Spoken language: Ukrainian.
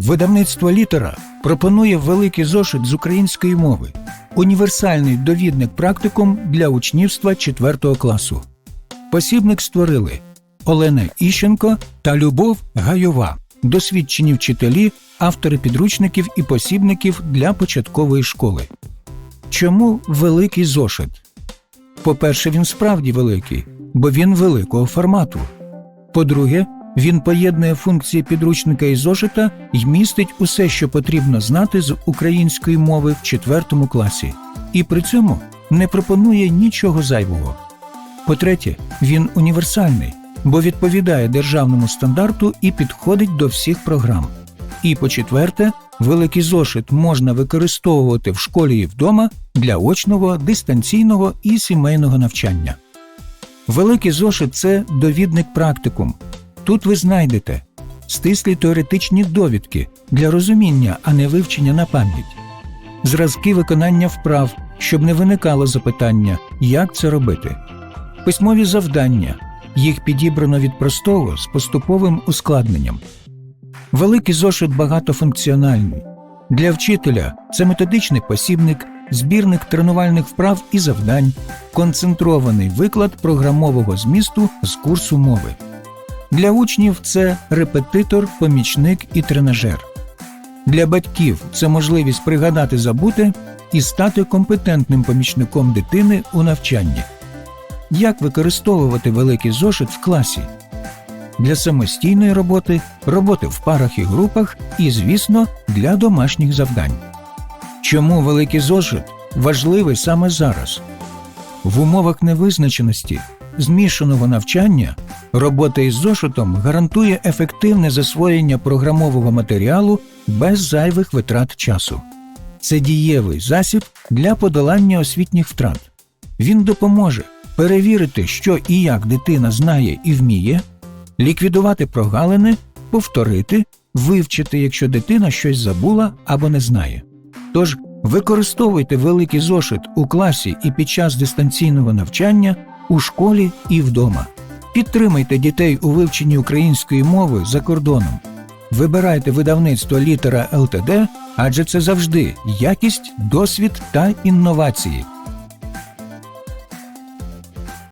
Видавництво літера пропонує великий зошит з української мови, універсальний довідник практикум для учнівства 4 класу. Посібник створили Олена Іщенко та Любов Гайова, досвідчені вчителі, автори підручників і посібників для початкової школи. Чому великий зошит? По-перше, він справді великий, бо він великого формату. По-друге, він поєднує функції підручника і зошита і містить усе, що потрібно знати з української мови в четвертому класі, і при цьому не пропонує нічого зайвого. По-третє, він універсальний, бо відповідає державному стандарту і підходить до всіх програм. І по-четверте, великий зошит можна використовувати в школі і вдома для очного, дистанційного і сімейного навчання. Великий зошит це довідник практикум. Тут ви знайдете стислі теоретичні довідки для розуміння, а не вивчення на пам'ять, зразки виконання вправ, щоб не виникало запитання, як це робити, письмові завдання. Їх підібрано від простого з поступовим ускладненням. Великий зошит багатофункціональний. Для вчителя це методичний посібник, збірник тренувальних вправ і завдань, концентрований виклад програмового змісту з курсу мови. Для учнів це репетитор, помічник і тренажер. Для батьків це можливість пригадати забуте і стати компетентним помічником дитини у навчанні. Як використовувати великий зошит в класі? Для самостійної роботи, роботи в парах і групах і, звісно, для домашніх завдань. Чому великий зошит важливий саме зараз? В умовах невизначеності, змішаного навчання, робота із зошитом гарантує ефективне засвоєння програмового матеріалу без зайвих витрат часу. Це дієвий засіб для подолання освітніх втрат. Він допоможе перевірити, що і як дитина знає і вміє, ліквідувати прогалини, повторити, вивчити, якщо дитина щось забула або не знає. Тож використовуйте великий зошит у класі і під час дистанційного навчання у школі і вдома. Підтримайте дітей у вивченні української мови за кордоном. Вибирайте видавництво літера ЛТД, адже це завжди якість, досвід та інновації.